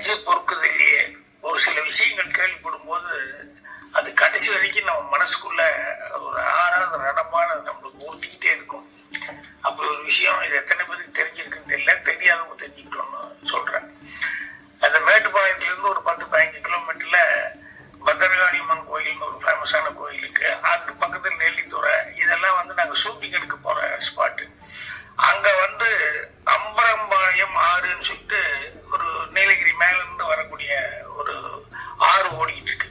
நெஞ்சு பொறுக்குது இல்லையே ஒரு சில விஷயங்கள் கேள்விப்படும் போது அது கடைசி வரைக்கும் நம்ம மனசுக்குள்ள ஒரு ஆறாத ரணமான நம்மளுக்கு ஊர்த்திக்கிட்டே இருக்கும். அப்படி ஒரு விஷயம் இது எத்தனை பேருக்கு தெரிஞ்சிருக்குன்னு தெரியல தெரியாதவங்க தெரிஞ்சுக்கிட்டோம்னு சொல்றேன். அந்த மேட்டுப்பாளையத்துலேருந்து ஒரு பத்து பதினஞ்சு கிலோமீட்டர்ல பத்திரகாளியம்மன் கோயில்னு ஒரு ஃபேமஸான கோயில் இருக்கு. அதுக்கு பக்கத்தில் நெல்லித்துறை. இதெல்லாம் வந்து நாங்கள் ஷூட்டிங் எடுக்க போற ஸ்பாட்டு அங்க வந்து அம்பரம்பாளையம் ஆறுன்னு சொல்லிட்டு நீலகிரி மேலிருந்து வரக்கூடிய ஒரு ஆறு ஓடிக்கிட்டு இருக்கு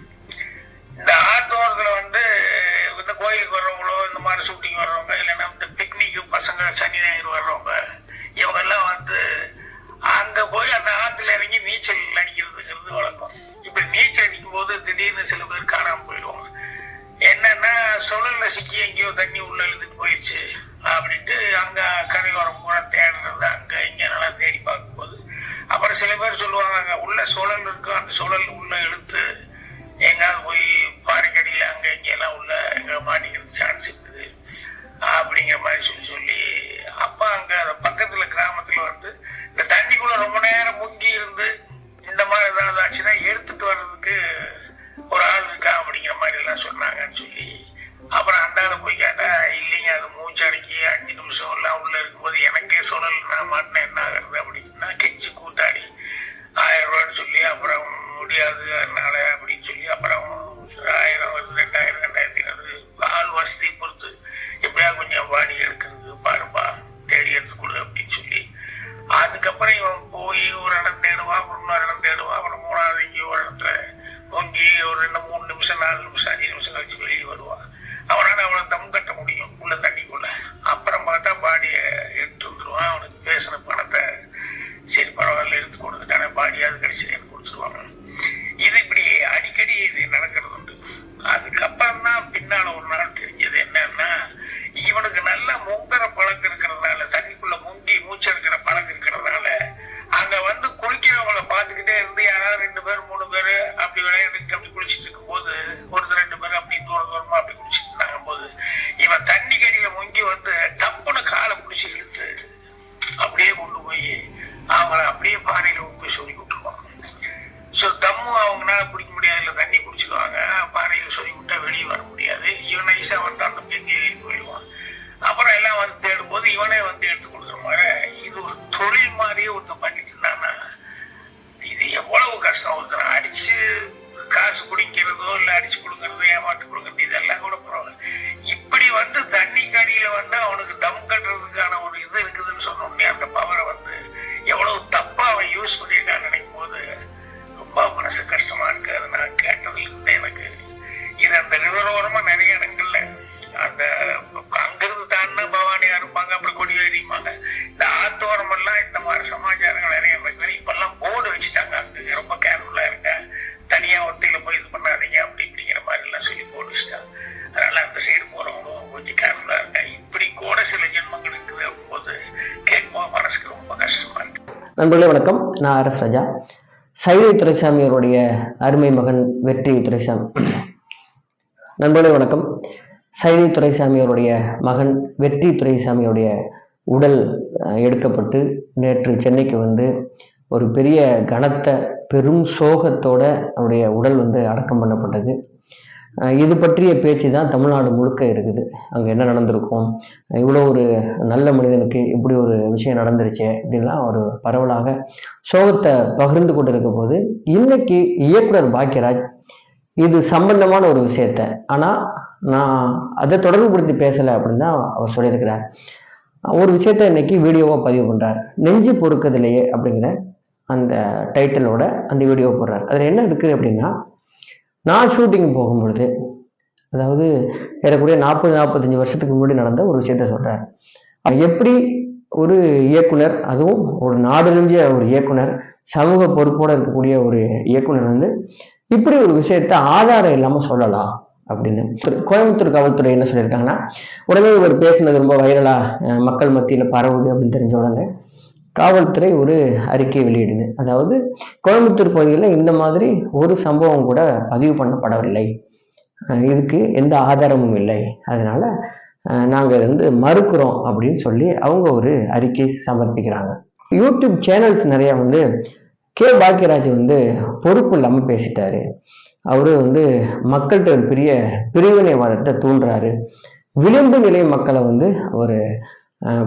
இந்த ஆத்தோரத்துல வந்து இந்த கோயிலுக்கு வர்றவங்களோ இந்த மாதிரி ஷூட்டிங் வர்றவங்க இல்லைன்னா இந்த பிக்னிக்கு பசங்க சனி ஞாயிறு வர்றவங்க இவங்கெல்லாம் வந்து அங்கே போய் அந்த ஆற்றுல இறங்கி நீச்சல் அடிக்கிறதுங்கிறது வழக்கம். இப்படி நீச்சல் அடிக்கும் போது திடீர்னு சில பேர் காணாமல் போயிடுவாங்க. என்னன்னா சுழல்ல சிக்கி எங்கேயோ தண்ணி உள்ள இழுத்துட்டு போயிடுச்சு அப்படின்ட்டு அங்கே கரையோரம் பூரா தேடுறது அங்கே இங்கே நல்லா தேடி பார்க்க அப்புறம் சில பேர் சொல்லுவாங்க உள்ள சுழல் இருக்கும் அந்த சூழல் உள்ள இழுத்து எங்காவது போய் பாறைக்கடியில் அங்கே இங்கெல்லாம் உள்ள எங்க மாட்டிக்கிறது சான்ஸ் இருக்குது. அப்படிங்கிற மாதிரி சொல்லி தொழில் மாதிரியே ஒருத்தன் பண்ணிட்டு இருந்தானா இது எவ்வளவு கஷ்டம்? ஒருத்தன் அடிச்சு காசு குடிக்கிறதோ இல்லை அடிச்சு கொடுக்கறதோ ஏமாத்து கொடுக்கறது இதெல்லாம் கூட பரவாயில்ல. இப்படி வந்து தண்ணி கரியில வந்து அவனுக்கு தம் கட்டுறதுக்கான ஒரு இது இருக்குதுன்னு சொன்னோடனே அந்த பவரை வந்து எவ்வளவு தப்பா அவன் யூஸ் பண்ணியிருக்கான்னு நினைக்கும் போது ரொம்ப மனசு கஷ்டமா இருக்கு. அதை நான் கேட்டதுல இருந்து எனக்கு இது அந்த ரிவர் ஓரமா நண்பர்களே வணக்கம். நான் அரஸ் ராஜா. சைதை துரைசாமி அவருடைய அருமை மகன் வெற்றி துரைசாமி. நண்பர்களே வணக்கம். சைதை துரைசாமி அவருடைய மகன் வெற்றி துரைசாமியுடைய உடல் எடுக்கப்பட்டு நேற்று சென்னைக்கு வந்து ஒரு பெரிய கனத்த பெரும் சோகத்தோட அவருடைய உடல் வந்து அடக்கம் பண்ணப்பட்டது. இது பற்றிய பேச்சு தான் தமிழ்நாடு முழுக்க இருக்குது. அங்கே என்ன நடந்திருக்கும்? இவ்வளோ ஒரு நல்ல மனிதனுக்கு இப்படி ஒரு விஷயம் நடந்துருச்சு அப்படின்லாம் ஒரு பரவலாக சோகத்தை பகிர்ந்து கொண்டிருக்க போது இன்னைக்கு இயக்குனர் பாக்கியராஜ் இது சம்பந்தமான ஒரு விஷயத்த ஆனால் நான் அதை தொடர்புபடுத்தி பேசலை அப்படின்னு தான் அவர் சொல்லியிருக்கிறார். ஒரு விஷயத்த இன்னைக்கு வீடியோவாக பதிவு பண்ணுறார் நெஞ்சு பொறுக்கதிலேயே அப்படிங்கிற அந்த டைட்டிலோட அந்த வீடியோ போடுறார். அதில் என்ன இருக்குது அப்படின்னா நான் ஷூட்டிங் போகும்பொழுது அதாவது ஏறக்கூடிய நாற்பது நாற்பத்தஞ்சு வருஷத்துக்கு முன்னாடி நடந்த ஒரு விஷயத்த சொல்கிறார் எப்படி ஒரு இயக்குனர் அதுவும் ஒரு நாடறிஞ்ச ஒரு இயக்குனர் சமூக பொறுப்போட இருக்கக்கூடிய ஒரு இயக்குனர் வந்து இப்படி ஒரு விஷயத்த ஆதாரம் இல்லாமல் சொல்லலாம் அப்படின்னு. கோயம்புத்தூர் காவல்துறை என்ன சொல்லியிருக்காங்கன்னா உடனே இவர் பேசுனது ரொம்ப வைரலா மக்கள் மத்தியில் பரவுது அப்படின்னு தெரிஞ்ச உடனே காவல்துறை ஒரு அறிக்கை வெளியிடுது. அதாவது கோயம்புத்தூர் பகுதியில் இந்த மாதிரி ஒரு சம்பவம் கூட பதிவு பண்ணப்படவில்லை. இதுக்கு எந்த ஆதாரமும் இல்லை. அதனால நாங்கள் வந்து மறுக்கிறோம் அப்படின்னு சொல்லி அவங்க ஒரு அறிக்கை சமர்ப்பிக்கிறாங்க. யூடியூப் சேனல்ஸ் நிறையா வந்து கே பாக்கியராஜ் வந்து பொறுப்பு இல்லாமல் பேசிட்டாரு. அவரு வந்து மக்கள்கிட்ட ஒரு பெரிய பிரிவினைவாதத்தை தூண்டுறாரு. விளிம்பு நிலை மக்களை வந்து அவர்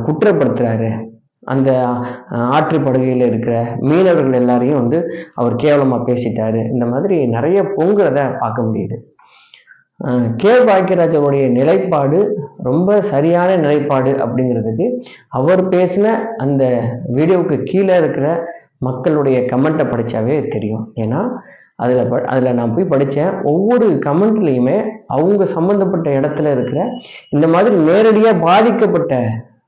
குற்றப்படுத்துறாரு. அந்த ஆற்று படுகையில் இருக்கிற மீனவர்கள் எல்லாரையும் வந்து அவர் கேவலமாக பேசிட்டாரு. இந்த மாதிரி நிறைய பொங்குறத பார்க்க முடியுது. கே. பாக்கியராஜனுடைய நிலைப்பாடு ரொம்ப சரியான நிலைப்பாடு அப்படிங்கிறதுக்கு அவர் பேசின அந்த வீடியோவுக்கு கீழே இருக்கிற மக்களுடைய கமெண்ட்டை படித்தாவே தெரியும். ஏன்னா அதில் ப அதில் நான் போய் படித்தேன் ஒவ்வொரு கமெண்ட்லேயுமே அவங்க சம்மந்தப்பட்ட இடத்துல இருக்கிற இந்த மாதிரி நேரடியாக பாதிக்கப்பட்ட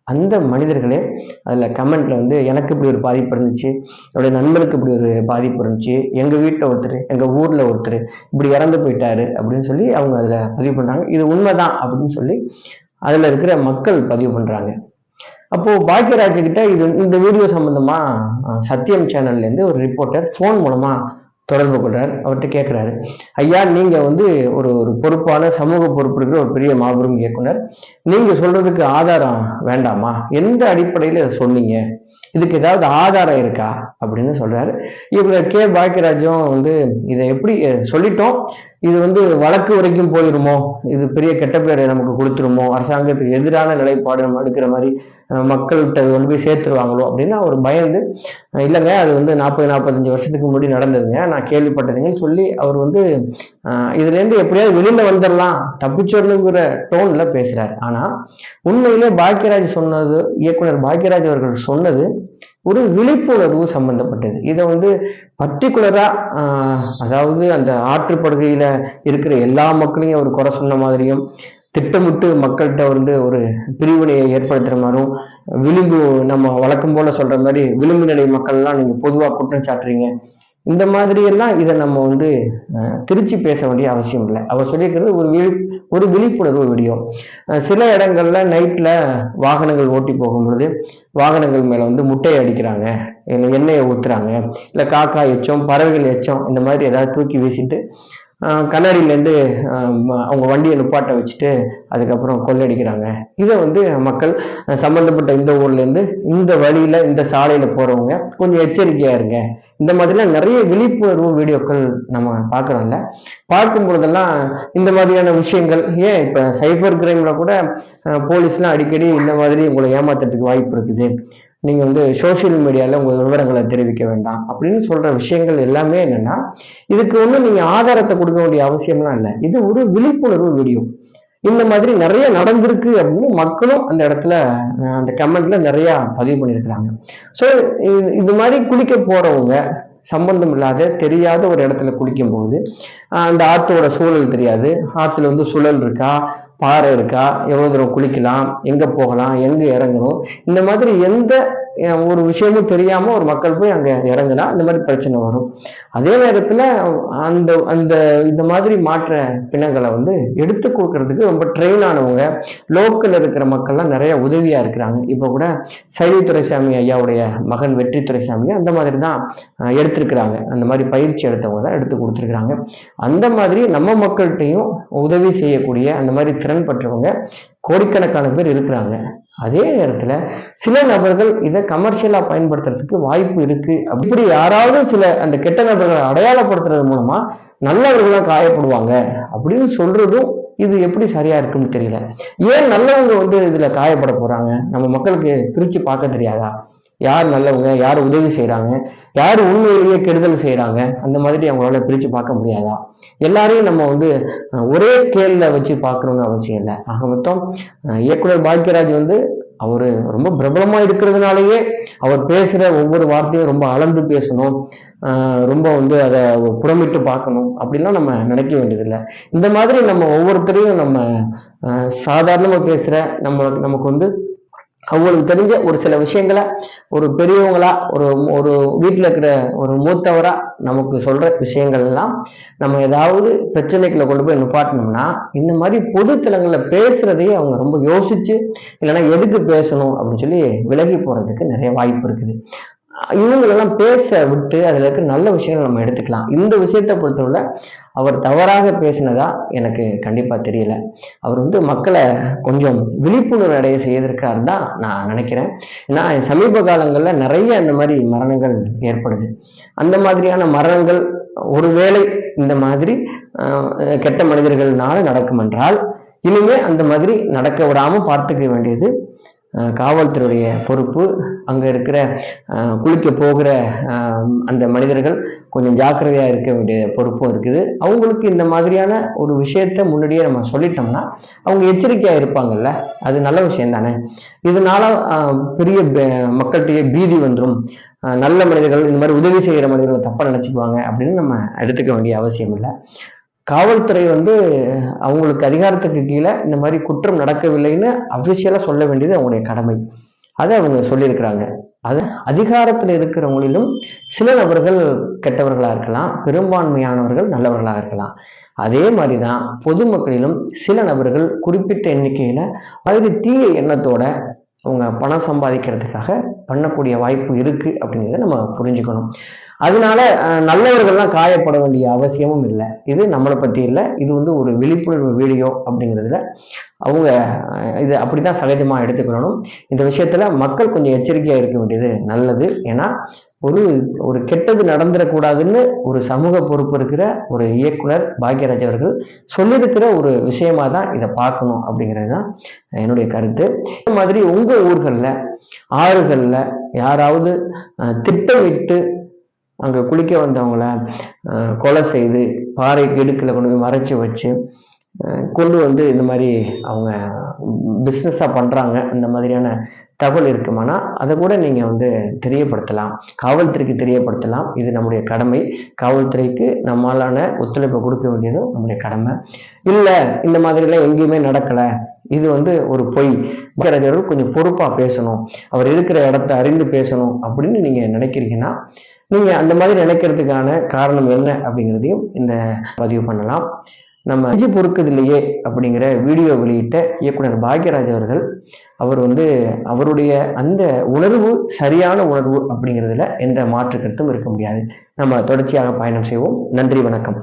அந்த மனிதர்களே அதில் கமெண்ட்டில் வந்து எனக்கு இப்படி ஒரு பாதிப்பு இருந்துச்சு. என்னுடைய நண்பருக்கு இப்படி ஒரு பாதிப்பு இருந்துச்சு. எங்கள் வீட்டில் ஒருத்தர் எங்கள் ஊரில் ஒருத்தர் இப்படி இறந்து போயிட்டாரு. அப்படின்னு சொல்லி அவங்க அதில் பதிவு பண்ணுறாங்க இது உண்மைதான் அப்படின்னு சொல்லி அதில் இருக்கிற மக்கள் பதிவு பண்ணுறாங்க அப்போது பாக்கியராஜ்கிட்ட இது இந்த வீடியோ சம்மந்தமாக சத்தியம் சேனல்லேருந்து ஒரு ரிப்போர்ட்டர் ஃபோன் மூலமாக தொடர்பு கொள்றார். அவர்கிட்ட கேட்குறாரு ஐயா நீங்க வந்து ஒரு ஒரு பொறுப்பான சமூக பொறுப்பு இருக்கிற ஒரு பெரிய மாபெரும் இயக்குனர். நீங்க சொல்றதுக்கு ஆதாரம் வேண்டாமா? எந்த அடிப்படையில் இதை சொன்னீங்க? இதுக்கு ஏதாவது ஆதாரம் இருக்கா? அப்படின்னு சொல்றாரு. இவங்க கே. பாக்கியராஜும் வந்து இதை எப்படி சொல்லிட்டோம். இது வந்து வழக்கு வரைக்கும் போயிருமோ? இது பெரிய கெட்ட பேரை நமக்கு கொடுத்துருமோ? அரசாங்கத்துக்கு எதிரான நிலைப்பாடு நம்ம எடுக்கிற மாதிரி மக்கள்கிட்ட கொண்டு போய் சேர்த்துருவாங்களோ அப்படின்னு அவர் பயந்து இல்லைங்க அது வந்து நாற்பது நாற்பத்தஞ்சு வருஷத்துக்கு முன்னாடி நடந்ததுங்க நான் கேள்விப்பட்டதுங்கன்னு சொல்லி அவர் வந்து இதுலேருந்து எப்படியாவது வெளியில் வந்துடலாம் தப்பிச்சிடணுங்கிற டோனில் பேசுகிறார் ஆனால் உண்மையிலே பாக்கியராஜ் சொன்னது இயக்குனர் பாக்கியராஜ் அவர்கள் சொன்னது ஒரு விழிப்புணர்வு சம்பந்தப்பட்டது. இதை வந்து பர்டிகுலரா அதாவது அந்த ஆற்றுப்படுகையில இருக்கிற எல்லா மக்களையும் அவர் குறை சொன்ன மாதிரியும் திட்டமிட்டு மக்கள்கிட்ட வந்து ஒரு பிரிவினையை ஏற்படுத்துகிற மாதிரியும் விளிம்பு நம்ம வழக்கம் போல சொல்ற மாதிரி விளிம்பு நிலை மக்கள்லாம் நீங்க பொதுவாக குற்றம் சாட்டுறீங்க. இந்த மாதிரி எல்லாம் இதை நம்ம வந்து திருச்சி பேச வேண்டிய அவசியம் இல்லை. அவர் சொல்லியிருக்கிறது ஒரு விழி ஒரு விழிப்புணர்வு வீடியோ சில இடங்கள்ல நைட்ல வாகனங்கள் ஓட்டி போகும் பொழுது வாகனங்கள் மேல வந்து முட்டையை அடிக்கிறாங்க. இல்லை எண்ணெயை ஊத்துறாங்க. இல்லை காக்கா எச்சம் பறவைகள் எச்சம் இந்த மாதிரி ஏதாவது தூக்கி வீசிட்டு கண்ணாடியிலேருந்து அவங்க வண்டியை நிப்பாட்ட வச்சுட்டு அதுக்கப்புறம் கொள்ளடிக்கிறாங்க. இதை வந்து மக்கள் சம்மந்தப்பட்ட இந்த ஊர்லேருந்து இந்த வழியில் இந்த சாலையில் போகிறவங்க கொஞ்சம் எச்சரிக்கையாக இருங்க. இந்த மாதிரிலாம் நிறைய விழிப்புணர்வு வீடியோக்கள் நம்ம பார்க்குறோம்ல. பார்க்கும் பொழுதெல்லாம் இந்த மாதிரியான விஷயங்கள் ஏன் இப்போ சைபர் கிரைமில் கூட போலீஸ்லாம் அடிக்கடி இந்த மாதிரி உங்களை ஏமாத்துறதுக்கு வாய்ப்பு இருக்குது? நீங்கள் வந்து சோஷியல் மீடியாவில் உங்கள் விவரங்களை தெரிவிக்க வேண்டாம். அப்படின்னு சொல்கிற விஷயங்கள் எல்லாமே என்னன்னா இதுக்கு ஒன்றும் நீங்கள் ஆதாரத்தை கொடுக்க வேண்டிய அவசியம்லாம் இல்லை. இது ஒரு விழிப்புணர்வு வீடியோ இந்த மாதிரி நிறைய நடந்திருக்கு அப்படின்னு மக்களும் அந்த இடத்துல அந்த கமெண்ட்ல நிறைய பதிவு பண்ணியிருக்கிறாங்க. ஸோ இது மாதிரி குளிக்க போறவங்க சம்பந்தம் இல்லாத தெரியாத ஒரு இடத்துல குளிக்கும்போது அந்த ஆற்றோட சூழல் தெரியாது. ஆற்றுல வந்து சுழல் இருக்கா? பாறை இருக்கா? எவ்வளோ தூரம் குளிக்கலாம்? எங்கே போகலாம்? எங்கே இறங்கணும்? இந்த மாதிரி எந்த ஒரு விஷயமும் தெரியாம ஒரு மக்கள் போய் அங்க இறங்குனா இந்த மாதிரி பிரச்சனை வரும். அதே நேரத்துல அந்த அந்த இந்த மாதிரி மாற்ற பிணங்களை வந்து எடுத்து கொடுக்கறதுக்கு ரொம்ப ட்ரெயின் ஆனவங்க லோக்கல் இருக்கிற மக்கள்லாம் நிறைய உதவியா இருக்கிறாங்க. இப்போ கூட சைவி துரைசாமி ஐயாவுடைய மகன் வெற்றி துரைசாமி அந்த மாதிரி தான் எடுத்திருக்கிறாங்க. அந்த மாதிரி பயிற்சி எடுத்தவங்க தான் எடுத்து கொடுத்துருக்குறாங்க. அந்த மாதிரி நம்ம மக்கள்கிட்டையும் உதவி செய்யக்கூடிய அந்த மாதிரி திறன் பெற்றவங்க கோடிக்கணக்கான பேர் இருக்கிறாங்க. அதே நேரத்தில் சில நபர்கள் இதை கமர்ஷியலா பயன்படுத்துறதுக்கு வாய்ப்பு இருக்கு. அப்படி யாராவது சில அந்த கெட்ட நபர்களை அடையாளப்படுத்துறது மூலமா நல்லவர்களா காயப்படுவாங்க. அப்படின்னு சொல்றதும் இது எப்படி சரியா இருக்குன்னு தெரியல. ஏன் நல்லவங்க வந்து இதுல காயப்பட போறாங்க? நம்ம மக்களுக்கு பிரிச்சு பார்க்க தெரியாதா? யார் நல்லவங்க யார் உதவி செய்கிறாங்க யார் உண்மையிலேயே கெடுதல் செய்கிறாங்க அந்த மாதிரி அவங்களால பிரித்து பார்க்க முடியாதா? எல்லாரையும் நம்ம வந்து ஒரே ஸ்கேலில் வச்சு பார்க்கணும்னு அவசியம் இல்லை. ஆக மொத்தம் இயக்குனர் பாக்யராஜ் வந்து அவர் ரொம்ப பிரபலமாக இருக்கிறதுனாலயே அவர் பேசுகிற ஒவ்வொரு வார்த்தையும் ரொம்ப அளந்து பேசணும் ரொம்ப வந்து அதை புறமிட்டு பார்க்கணும் அப்படின்லாம் நம்ம நினைக்க வேண்டியதில்லை. இந்த மாதிரி நம்ம ஒவ்வொருத்தரையும் நம்ம சாதாரணமாக பேசுகிற நம்ம நமக்கு வந்து அவங்களுக்கு தெரிஞ்ச ஒரு சில விஷயங்களை ஒரு பெரியவங்களா ஒரு ஒரு வீட்டில் இருக்கிற ஒரு மூத்தவரா நமக்கு சொல்ற விஷயங்கள் எல்லாம் நம்ம ஏதாவது பிரச்சனைகளை கொண்டு போய் நிப்பாட்டினோம்னா இந்த மாதிரி பொது தளங்கள்ல பேசுறதையே அவங்க ரொம்ப யோசிச்சு இல்லைன்னா எதுக்கு பேசணும் அப்படின்னு சொல்லி விலகி போறதுக்கு நிறைய வாய்ப்பு இருக்குது. இவங்களெல்லாம் பேச விட்டு அதுல இருக்க நல்ல விஷயங்கள் நம்ம எடுத்துக்கலாம். இந்த விஷயத்தை பொறுத்தவரை அவர் தவறாக பேசினதா எனக்கு கண்டிப்பாக தெரியல. அவர் வந்து மக்களை கொஞ்சம் விழிப்புணர்வு அடைய செய்திருக்காரு தான் நான் நினைக்கிறேன். ஏன்னா சமீப காலங்களில் நிறைய அந்த மாதிரி மரணங்கள் ஏற்படுது. அந்த மாதிரியான மரணங்கள் ஒருவேளை இந்த மாதிரி கெட்ட மனிதர்கள்னால நடக்கும் என்றால் இனிமே அந்த மாதிரி நடக்க விடாமல் பார்த்துக்க வேண்டியது காவல்துறையுடைய பொறுப்பு. அங்கே இருக்கிற குளிக்க போகிற அந்த மனிதர்கள் கொஞ்சம் ஜாக்கிரதையாக இருக்க வேண்டிய பொறுப்பும் இருக்குது. அவங்களுக்கு இந்த மாதிரியான ஒரு விஷயத்த முன்னாடியே நம்ம சொல்லிட்டோம்னா அவங்க எச்சரிக்கையாக இருப்பாங்கல்ல? அது நல்ல விஷயம் தானே? இதனால பெரிய மக்கள்கிட்டயே பீதி வந்துடும் நல்ல மனிதர்கள் இந்த மாதிரி உதவி செய்கிற மனிதர்களை தப்பாக நினச்சிக்குவாங்க அப்படின்னு நம்ம எடுத்துக்க வேண்டிய அவசியம் இல்லை. காவல்துறை வந்து அவங்களுக்கு அதிகாரத்துக்கு கீழே இந்த மாதிரி குற்றம் நடக்கவில்லைன்னு அஃபிஷியலாக சொல்ல வேண்டியது அவங்களுடைய கடமை. அதை அவங்க சொல்லியிருக்கிறாங்க. அது அதிகாரத்தில் இருக்கிறவங்களிலும் சில நபர்கள் கெட்டவர்களாக இருக்கலாம் பெரும்பான்மையானவர்கள் நல்லவர்களாக இருக்கலாம். அதே மாதிரி தான் பொதுமக்களிலும் சில நபர்கள் குறிப்பிட்ட எண்ணிக்கையில் அதாவது தீய எண்ணத்தோட அவங்க பணம் சம்பாதிக்கிறதுக்காக பண்ணக்கூடிய வாய்ப்பு இருக்கு அப்படிங்கிறத நம்ம புரிஞ்சுக்கணும். அதனால நல்லவர்கள்லாம் காயப்பட வேண்டிய அவசியமும் இல்லை. இது நம்மளை பற்றி இல்லை. இது வந்து ஒரு விழிப்புணர்வு வீடியோ அப்படிங்கிறதுல அவங்க இது இது அப்படிதான் சகஜமாக எடுத்துக்கணும் இந்த விஷயத்துல மக்கள் கொஞ்சம் எச்சரிக்கையாக இருக்க வேண்டியது நல்லது. ஏன்னா ஒரு ஒரு கெட்டது நடந்துடக்கூடாதுன்னு ஒரு சமூக பொறுப்பு இருக்கிற ஒரு இயக்குனர் பாக்யராஜ் அவர்கள் சொல்லியிருக்கிற ஒரு விஷயமா தான் இதை பார்க்கணும் அப்படிங்கிறது தான் என்னுடைய கருத்து. இந்த மாதிரி உங்கள் ஊர்களில் ஆறுகளில் யாராவது திட்டமிட்டு அங்கே குளிக்க வந்தவங்கள கொலை செய்து பாறை இடுக்கில் கொண்டு போய் மறைச்சி வச்சு கொண்டு வந்து இந்த மாதிரி அவங்க பிஸ்னஸாக பண்ணுறாங்க அந்த மாதிரியான தகவல் இருக்குமானா அதை கூட நீங்கள் வந்து தெரியப்படுத்தலாம். காவல்துறைக்கு தெரியப்படுத்தலாம். இது நம்முடைய கடமை. காவல்துறைக்கு நம்மளான ஒத்துழைப்பை கொடுக்க வேண்டியதும் நம்முடைய கடமை. இல்லை இந்த மாதிரிலாம் எங்கேயுமே நடக்கலை. இது வந்து ஒரு பொய். பாக்யராஜர்கள் கொஞ்சம் பொறுப்பாக பேசணும். அவர் இருக்கிற இடத்த அறிந்து பேசணும் அப்படின்னு நீங்கள் நினைக்கிறீங்கன்னா நீங்கள் அந்த மாதிரி நினைக்கிறதுக்கான காரணம் என்ன அப்படிங்கிறதையும் இந்த பதிவு பண்ணலாம். நம்ம அஞ்சு பொறுக்குதில்லையே அப்படிங்கிற வீடியோ வெளியிட்ட இயக்குனர் பாக்யராஜ் அவர்கள் அவர் வந்து அவருடைய அந்த உணர்வு சரியான உணர்வு அப்படிங்கிறதுல எந்த மாற்று கருத்தும் இருக்க முடியாது. நம்ம தொடர்ச்சியாக பயணம் செய்வோம். நன்றி வணக்கம்.